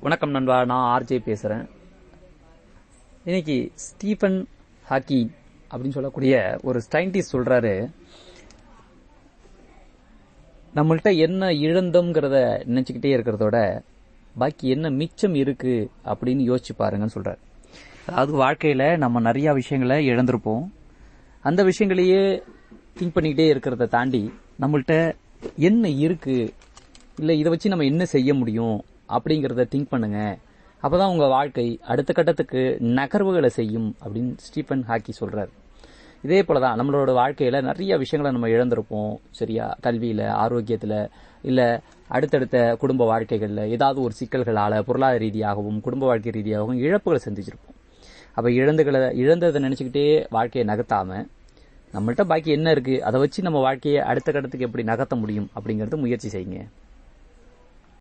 வணக்கம் நண்பா நான் ஆர்ஜே பேசுகிறேன் இன்னைக்கு ஸ்டீஃபன் ஹாக்கி அப்படின்னு சொல்லக்கூடிய ஒரு சயின்டிஸ்ட் சொல்றாரு நம்மள்ட்ட என்ன இழந்தோங்கிறத நினைச்சுக்கிட்டே இருக்கிறதோட பாக்கி என்ன மிச்சம் இருக்கு அப்படின்னு யோசிச்சு பாருங்கன்னு சொல்றாரு. அதாவது வாழ்க்கையில நம்ம நிறைய விஷயங்களை இழந்திருப்போம். அந்த விஷயங்களையே திங்க் பண்ணிக்கிட்டே இருக்கிறத தாண்டி நம்மள்ட்ட என்ன இருக்கு? இல்ல இதை வச்சு நம்ம என்ன செய்ய முடியும்? அப்படிங்கிறத திங்க் பண்ணுங்க. அப்போதான் உங்கள் வாழ்க்கை அடுத்த கட்டத்துக்கு நகர்வுகளை செய்யும் அப்படின்னு ஸ்டீஃபன் ஹாக்கி சொல்கிறார் இதே போலதான் நம்மளோட வாழ்க்கையில் நிறைய விஷயங்களை நம்ம இழந்திருப்போம். சரியா? கல்வியில் ஆரோக்கியத்தில் இல்லை அடுத்தடுத்த குடும்ப வாழ்க்கைகளில் ஏதாவது ஒரு சிக்கல்களால் பொருளாதார ரீதியாகவும் குடும்ப வாழ்க்கை ரீதியாகவும் இழப்புகளை சந்திச்சிருப்போம். அப்போ இழந்துகளை இழந்ததை நினச்சிக்கிட்டே வாழ்க்கையை நகர்த்தாமல் நம்மள்கிட்ட பாக்கி என்ன இருக்குது அதை வச்சு நம்ம வாழ்க்கையை அடுத்த கட்டத்துக்கு எப்படி நகர்த்த முடியும் அப்படிங்கிறது முயற்சி செய்யுங்க.